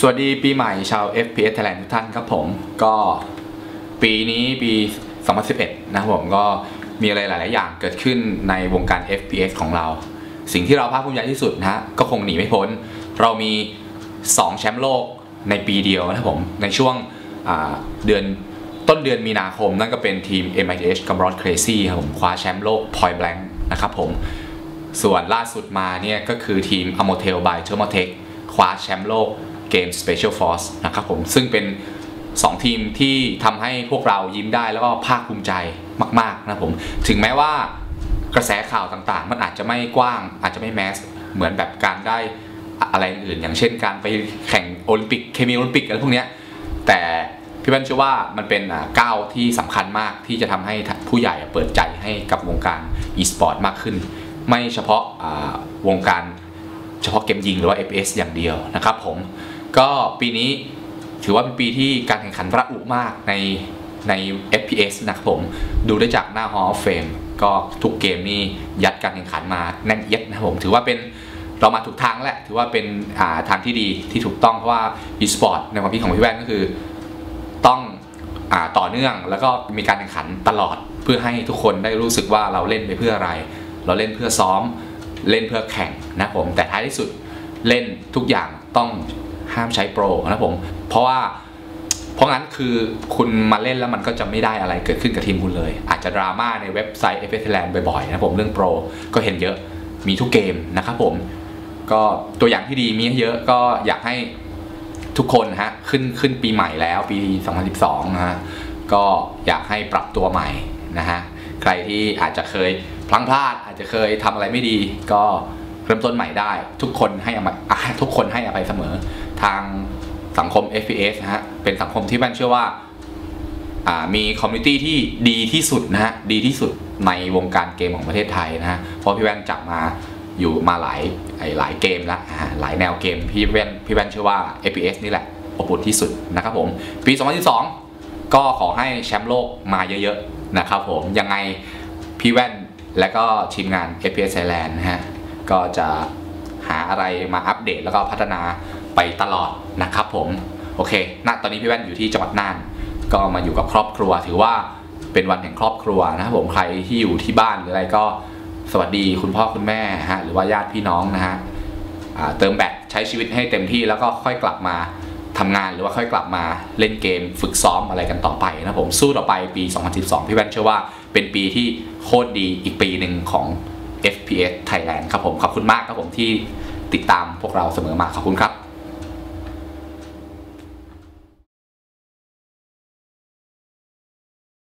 สวัสดีปีใหม่ชาว FPS Thailand ทุกท่านครับผมก็ปีนี้ปี 2011 นะครับผมก็มีอะไรหลาย ๆ อย่างเกิดขึ้นในวงการ FPS ของเรา สิ่งที่เราภาคภูมิใจที่สุดนะฮะก็คงหนีไม่พ้น เรามี 2 แชมป์โลกในปีเดียวนะครับผมในช่วงเดือนต้นเดือนมีนาคม นั่นก็เป็นทีม MIH กับ Broad Crazy ครับผมคว้าแชมป์โลก Point Blank นะครับผมส่วนล่าสุดมาเนี่ยก็คือทีม a m o t e l by Thermaltech คว้าแชมป์โลก เกม Special Force นะครับผมซึ่งเป็น 2 ทีมที่ทำให้พวกเรายิ้มได้แล้วก็ภาคภูมิใจมาก ๆ นะครับผม ถึงแม้ว่ากระแสข่าวต่างๆ มันอาจจะไม่กว้าง อาจจะไม่แมสเหมือนแบบการได้อะไรอื่น อย่างเช่นการไปแข่งโอลิมปิกเคมีโอลิมปิกอะไรพวกเนี้ยแต่พี่แว่นเชื่อว่ามันเป็นอ่าก้าวที่สำคัญมากที่จะทำให้ผู้ใหญ่เปิดใจให้กับวงการ e-sport มากขึ้น ไม่เฉพาะอ่าวงการเฉพาะเกมยิงหรือว่า FPS อย่างเดียวนะครับผม ก็ปีนี้ถือว่าเป็นปีที่การแข่งขันระอุมากในใน FPS นะครับผม ดูได้จากหน้า Hall of Fame ก็ทุกเกมนี่ยัดการแข่งขันมาแน่นเอียดนะครับผม ถือว่าเป็นเรามาถูกทางแหละ ถือว่าเป็นาทางที่ดีที่ถูกต้องเพราะว่า e-sport ในความคิดของพี่แว่นก็คือ ต้องอต่อเนื่องแล้วก็มีการแข่งขันตลอดเพื่อให้ทุกคนได้รู้สึกว่าเราเล่นไปเพื่ออะไร เราเล่นเพื่อซ้อม เล่นเพื่อแข่งนะผมแต่ท้ายที่สุดเล่นทุกอย่างต้อง ห้ามใช้โปรนะผมเพราะว่าเพราะงั้นคือคุณมาเล่นแล้วมันก็จะไม่ได้อะไรเกิดขึ้นกับทีมคุณเลย อาจจะดราม่าในเว็บไซต์ f อ t h a i l a n d บ่อยๆนะผมเรื่องโปรก็เห็นเยอะมีทุกเกมนะครับผม ก็ตัวอย่างที่ดีมีเยอะก็อยากให้ทุกคนฮะขึ้นขึ้นปีใหม่แล้วปี 2012นะฮะก็อยากให้ปรับตัวใหม่นะฮะใครที่อาจจะเคยพลั้งพลาด อาจจะเคยทำอะไรไม่ดี ก็เริ่มต้นใหม่ได้ ทุกคนให้อภัยทุกคนให้อภัยเสมอ ทางสังคม FPS นะฮะ เป็นสังคมที่แม่นเชื่อว่าามีคอมมูนิตี้ที่ดีที่สุดนะฮะ ดีที่สุดในวงการเกมของประเทศไทยนะฮะ เพราะพี่แว่นจับมาอยู่มาหลายหลายเกมแล้วหลายแนวเกมพี่แว่นพี่แว่นเชื่อว่า FPS นี่แหละอบอุ่นที่สุดนะครับผม ปี 2012ก็ขอให้แชมป์โลกมาเยอะๆนะครับผม ยังไงพี่แว่นและก็ทีมงาน FPS Thailand นะฮะ ก็จะหาอะไรมาอัปเดตแล้วก็พัฒนา ไปตลอดนะครับผมโอเคณตอนนี้พี่แว่นอยู่ที่จังหวัดน่าน ก็มาอยู่กับครอบครัว ถือว่าเป็นวันแห่งครอบครัวนะครับผมใครที่อยู่ที่บ้านหรืออะไรก็สวัสดีคุณพ่อคุณแม่ฮะหรือว่าญาติพี่น้องนะฮะเติมแบตใช้ชีวิตให้เต็มที่แล้วก็ค่อยกลับมาทำงานหรือว่าค่อยกลับมาเล่นเกมฝึกซ้อมอะไรกันต่อไปนะผมสู้ต่อไปปี 2012 พี่แว่นเชื่อว่าเป็นปีที่โคตรดีอีกปีหนึ่งของ FPS Thailand ครับผมขอบคุณมากครับผมที่ติดตามพวกเราเสมอมาขอบคุณครับ